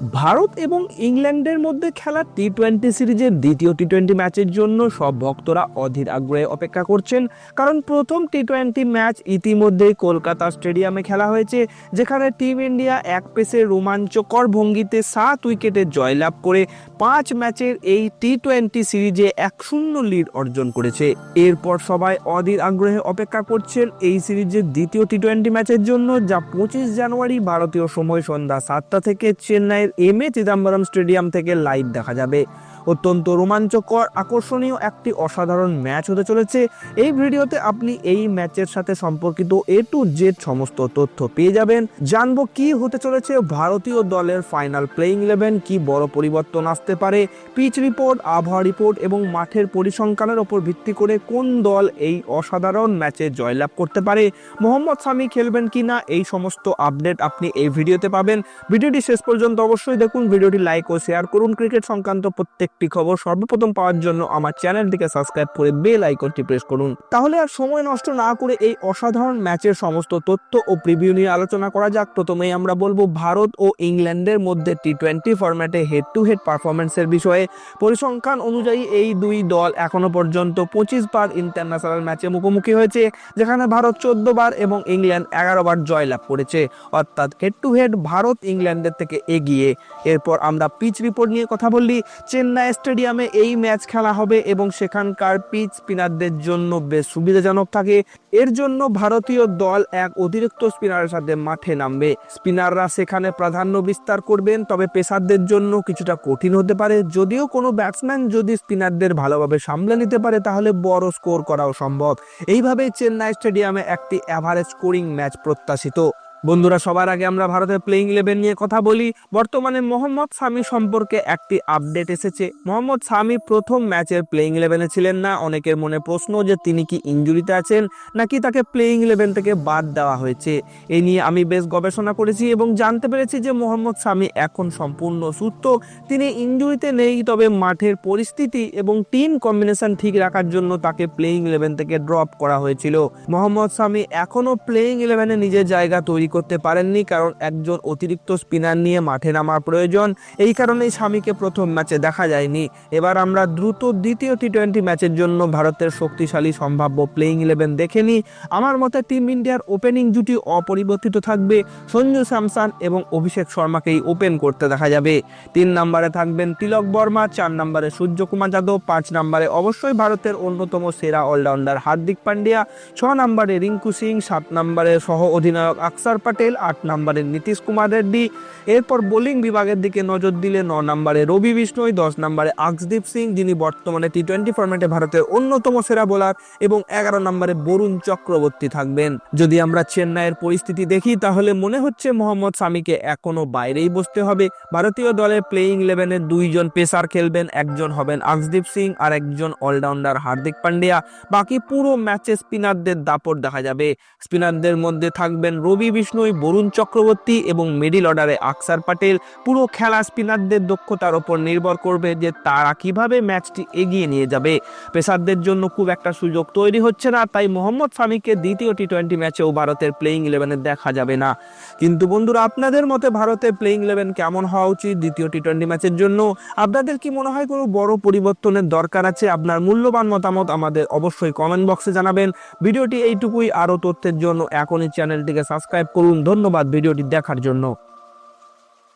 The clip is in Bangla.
ভারত এবং ইংল্যান্ডের মধ্যে খেলা টি টোয়েন্টি সিরিজের দ্বিতীয় টি টোয়েন্টি ম্যাচের জন্য সব ভক্তরা অধীর আগ্রহে অপেক্ষা করছেন। কারণ প্রথম টি টোয়েন্টি ম্যাচ ইতিমধ্যেই কলকাতা স্টেডিয়ামে খেলা হয়েছে, যেখানে টিম ইন্ডিয়া এক পেসে রোমাঞ্চকর ভঙ্গিতে সাত উইকেটে জয়লাভ করে পাঁচ ম্যাচের এই টি টোয়েন্টি সিরিজে এক শূন্য লিড অর্জন করেছে। এরপর সবাই অধীর আগ্রহে অপেক্ষা করছেন এই সিরিজের দ্বিতীয় টি টোয়েন্টি ম্যাচের জন্য, যা পঁচিশ জানুয়ারি ভারতীয় সময় সন্ধ্যা সাতটা থেকে চেন্নাইয়ের এম এ চিদাম্বরম স্টেডিয়াম থেকে লাইভ দেখা যাবে। অত্যন্ত রোমাঞ্চকর, আকর্ষণীয় একটি অসাধারণ ম্যাচ হতে চলেছে। এই ভিডিওতে আপনি এই ম্যাচের সাথে সম্পর্কিত এ টু জেড সমস্ত তথ্য পেয়ে যাবেন। জানব কি হতে চলেছে ভারতীয় দলের ফাইনাল প্লেইং ইলেভেন কি বড় পরিবর্তন আসতে পারে পিচ রিপোর্ট আবহাওয়া রিপোর্ট এবং মাঠের পরিসংখ্যানের ওপর ভিত্তি করে কোন দল এই অসাধারণ ম্যাচে জয়লাভ করতে পারে, মোহাম্মদ সামি খেলবেন কিনা, এই সমস্ত আপডেট আপনি এই ভিডিওতে পাবেন। ভিডিওটি শেষ পর্যন্ত অবশ্যই দেখুন, ভিডিওটি লাইক ও শেয়ার করুন। ক্রিকেট সংক্রান্ত প্রত্যেকটি খবর সর্বপ্রথম পাওয়ার জন্য আমার চ্যানেলটিকে সাবস্ক্রাইব করে বেল আইকনটি প্রেস করুন। তাহলে আর সময় নষ্ট না করে এই অসাধারণ ম্যাচের সমস্ত তথ্য ও প্রিভিউ নিয়ে আলোচনা করা যাক। প্রথমেই আমরা বলব, ভারত ও ইংল্যান্ডের মধ্যে টি টোয়েন্টি ফরম্যাটে হেড টু হেড পারফরমেন্সের বিষয়ে। পরিসংখ্যান অনুযায়ী এই দুই দল এখনও পর্যন্ত পঁচিশ বার ইন্টারন্যাশনাল ম্যাচে মুখোমুখি হয়েছে, যেখানে ভারত চোদ্দ বার এবং ইংল্যান্ড এগারো বার জয়লাভ করেছে। অর্থাৎ হেড টু হেড ভারত ইংল্যান্ডের থেকে এগিয়ে। এরপর আমরা পিচ রিপোর্ট নিয়ে কথা বললি, চেন্নাই স্টেডিয়ামে এই ম্যাচ খেলা হবে এবং সেখানকার পিচ স্পিনারদের জন্য বেশ সুবিধাজনক থাকে। এর জন্য ভারতীয় দল এক অতিরিক্ত স্পিনারের সাথে মাঠে নামবে। স্পিনাররা সেখানে প্রাধান্য বিস্তার করবেন, তবে পেসারদের জন্য কিছুটা কঠিন হতে পারে। যদিও কোনো ব্যাটসম্যান যদি স্পিনারদের ভালোভাবে সামলে নিতে পারে, তাহলে বড় স্কোর করাও সম্ভব। এইভাবেই চেন্নাই স্টেডিয়ামে একটি অ্যাভারেজ স্কোরিং ম্যাচ প্রত্যাশিত। বন্ধুরা, সবার আগে আমরা ভারতের প্লেইং ইলেভেন নিয়ে কথা বলি। বর্তমানে মোহাম্মদ সামি সম্পর্কে একটি আপডেট এসেছে। মোহাম্মদ সামি প্রথম ম্যাচের প্লেইং ইলেভেনে ছিলেন না। অনেকের মনে প্রশ্ন যে তিনি কি ইঞ্জুরিতে আছেন, নাকি তাকে প্লেইং ইলেভেন থেকে বাদ দেওয়া হয়েছে? এ নিয়ে আমি বেশ গবেষণা করেছি এবং জানতে পেরেছি যে মোহাম্মদ সামি এখন সম্পূর্ণ সুস্থ। তিনি ইঞ্জুরিতে নেই, তবে মাঠের পরিস্থিতি এবং টিম কম্বিনেশন ঠিক রাখার জন্য তাকে প্লেইং ইলেভেন থেকে ড্রপ করা হয়েছিল। মোহাম্মদ সামি এখনও প্লেইং ইলেভেনে নিজের জায়গা তৈরি করতে পারেননি কারণ একজন অতিরিক্ত স্পিনার নিয়ে মাঠে নামার প্রয়োজন। এই কারণেই স্বামীকে প্রথম ম্যাচে দেখা যায়নি। এবার আমরা দ্রুত দ্বিতীয় টি টোয়েন্টি ম্যাচের জন্য ভারতের শক্তিশালী সম্ভাব্য প্লেইং ইলেভেন দেখে নিই। আমার মতে টিম ইন্ডিয়ার ওপেনিং জুটি অপরিবর্তিত থাকবে। সঞ্জু স্যামসান এবং অভিষেক শর্মাকেই ওপেন করতে দেখা যাবে। তিন নম্বরে থাকবেন তিলক বর্মা, চার নম্বরে সূর্যকুমার যাদব, পাঁচ নম্বরে অবশ্যই ভারতের অন্যতম সেরা অলরাউন্ডার হার্দিক পান্ডিয়া, ছ নম্বরে রিঙ্কু সিং, সাত নম্বরে সহ অধিনায়ক আকসার পাটেল, আট নম্বরে নীতিশ কুমার রেড্ডি। এরপর বোলিং বিভাগের দিকে নজর দিলে ন নম্বরে রবি বিষ্ণই, দশ নম্বরে আকসদীপ সিং, যিনি বর্তমানে টি টোয়েন্টি ফরম্যাটে ভারতের অন্যতম সেরা বোলার, এবং এগারো নম্বরে বরুণ চক্রবর্তী থাকবেন। যদি আমরা চেন্নাইয়ের পরিস্থিতি দেখি, তাহলে মনে হচ্ছে মোহাম্মদ সামিকে এখনও বাইরেই বসতে হবে। ভারতীয় দলের প্লেইং ইলেভেনে দুইজন পেসার খেলবেন, একজন হবেন আকসদীপ সিং, আর একজন অলরাউন্ডার হার্দিক পান্ডিয়া। বাকি পুরো ম্যাচে স্পিনারদের দাপট দেখা যাবে। স্পিনারদের মধ্যে থাকবেন রবি বিষ্ণুই বরুণ চক্রবর্তী এবং মিডিল অর্ডারে আকসার পাটেল পুরো খেলা স্পিনারদের দক্ষতার ওপর নির্ভর করবে যে তারা কীভাবে ম্যাচটি এগিয়ে নিয়ে যাবে। পেসারদের জন্য খুব একটা সুযোগ তৈরি হচ্ছে না, তাই মোহাম্মদ সামিকে দ্বিতীয় টি টোয়েন্টি ম্যাচেও ভারতের প্লেইং ইলেভেনে দেখা যাবে না। কিন্তু বন্ধুরা, আপনাদের মতে ভারতের প্লেইং ইলেভেন কেমন হওয়া উচিত দ্বিতীয় টি টোয়েন্টি ম্যাচের জন্য? আপনাদের কি মনে হয় কোনো বড় পরিবর্তনের দরকার আছে? আপনার মূল্যবান মতামত আমাদের অবশ্যই কমেন্ট বক্সে জানাবেন। ভিডিওটি এইটুকুই, আরও তথ্যের জন্য এখনই চ্যানেলটিকে সাবস্ক্রাইব করুন। ধন্যবাদ ভিডিওটি দেখার জন্য।